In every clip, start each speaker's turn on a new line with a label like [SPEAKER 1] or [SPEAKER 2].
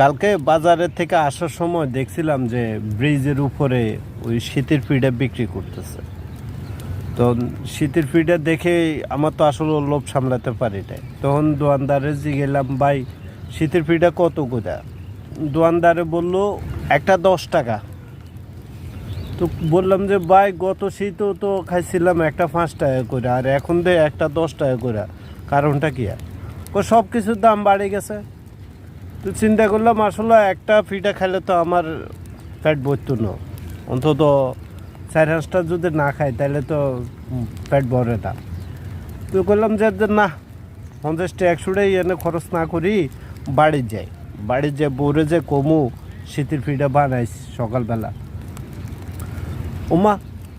[SPEAKER 1] কালকে বাজারের থেকে আসার সময় দেখছিলাম যে ব্রিজের উপরে ওই শীতের পিঠা বিক্রি করতেছে। তো শীতের পিঠা দেখে আমার তো আসলে লোভ সামলাতে পারি নাই। তখন দোয়ানদারে গেলাম ভাই, শীতের পিঠা কত কোথা দোয়ানদারে বলল, একটা দশ টাকা। তো বললাম যে, ভাই, গত শীতও তো খাইছিলাম একটা পাঁচ টাকা করে, আর এখন দে একটা দশ টাকা করে। কারণটা কী? আর সব কিছুর দাম বাড়ে গেছে। তো চিন্তা করলাম আসলে একটা ফিটা খাইলে তো আমার পেট ভরতো না। অন্তত চার হাঁসটা যদি না খাই তাহলে তো পেট ভরে না। তো করলাম যে না পঞ্চাশটা একশোটাই এনে খরচ না করি বাড়ি যাই। বাড়ি যে বউরে যে কমু শীতের ফিটা বানাইছি সকালবেলা। ওমা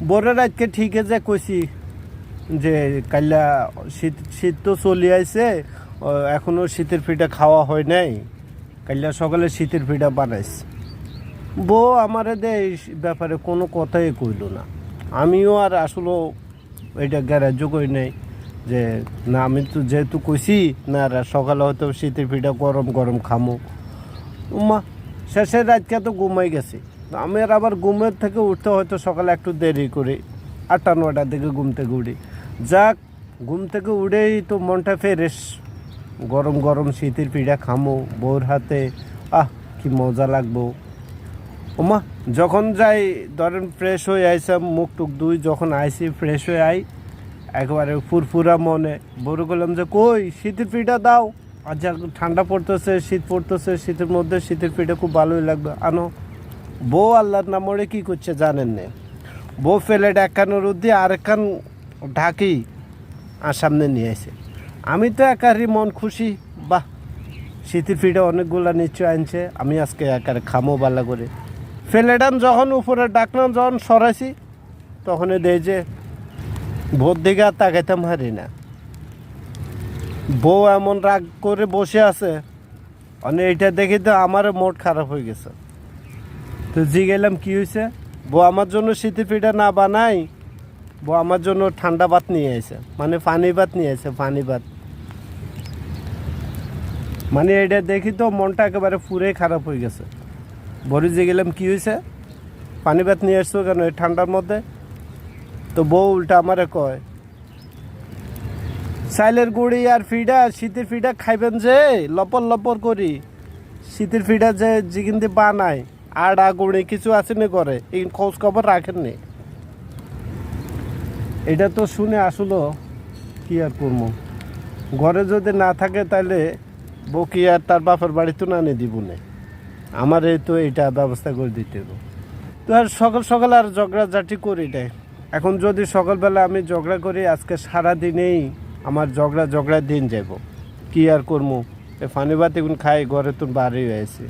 [SPEAKER 1] বরের আজকে ঠিক আছে কইছি যে কাল্লা শীত শীত তো চলে আইছে ও, এখনও শীতের পিঠা খাওয়া হয় নাই। কাল্লা সকালে শীতের পিঠা বানাইছে। বউ আমারে এই ব্যাপারে কোনো কথাই কইল না। আমিও আর আসলে এটা গ্যারাজ্য করি নাই যে, না, আমি তো যেহেতু কইছি, না সকালে হয়তো শীতের পিঠা গরম গরম খামো। উমা শেষে রাতকে তো ঘুমাই গেছি। আমি আর আবার ঘুমের থেকে উঠতে হয়তো সকালে একটু দেরি করি। আটটা নটার দিকে ঘুম থেকে উঠি। যাক, ঘুম থেকে উঠেই তো মনটা ফ্রেশ। গরম গরম শীতের পিঠা খামো বউর হাতে। আহ, কি মজা লাগবো। ওমা, যখন যাই, ধরেন ফ্রেশ হয়ে আইসাম, মুখ টুক দুই যখন আইসি ফ্রেশ হয়ে আই, একবারে ফুরফুরা মনে। বড় করলাম যে, কই, শীতের পিঠা দাও। আর যা ঠান্ডা পড়তেছে, শীত পড়তেছে, শীতের মধ্যে শীতের পিঠা খুব ভালোই লাগবে। আনো, বউ আল্লাহর নামরে কি করছে জানেন না? বউ ফেলে ফেলেট একখানের দিয়ে আরেকখান ঢাকি আর সামনে নিয়ে আসে আমি তো একারই মন খুশি। বাহ শীতের পিঠা অনেকগুলা নিশ্চয় আনছে। আমি আজকে একারে খামো বালা করে। ফেলেটাম যখন উপরে ডাকলাম যখন সরাইছি তখন দেয় যে, ভোর দিকে আর তাকাইতাম হারি না। বউ এমন রাগ করে বসে আছে মানে এইটা দেখে তো আমার মোট খারাপ হয়ে গেছে। তো জি গেলাম কি হয়েছে বউ আমার জন্য শীতের পিঠা না বানাই বউ আমার জন্য ঠান্ডা ভাত নিয়ে আসে মানে পানি ভাত নিয়ে আসে পানি ভাত। মানে এটা দেখি তো মনটা একেবারে পুরে খারাপ হয়ে গেছে। বড়ি যে গেলাম, কি হয়েছে পানি ভাত নিয়ে আসছো কেন এই ঠান্ডার মধ্যে? তো বউ উল্টা আমারে কয় চাইলের গুড়ি আর ফিডা, শীতের ফিডা খাইবেন যে লপর লপর করি। শীতের ফিডা যে জিগিন দিয়ে বানায়, আড়া, গুড়ি, কিছু আছে না করে এই খোঁজ খবর রাখেন নি এটা তো শুনে আসলো, কি আর করব? ঘরে যদি না থাকে তাহলে বকি আর তার বাপের বাড়ি তো না নিয়ে দিব না। আমার এই তো এটা ব্যবস্থা করে দিতে হবে। তো আর সকাল সকাল আর ঝগড়াঝাটি করি নাই। এখন যদি সকালবেলা আমি ঝগড়া করি, আজকে সারা দিনেই আমার ঝগড়া ঝগড়া দিন যাব কি আর করব? এ ফানি এখন খাই, ঘরে তো বাড়ি হয়েছে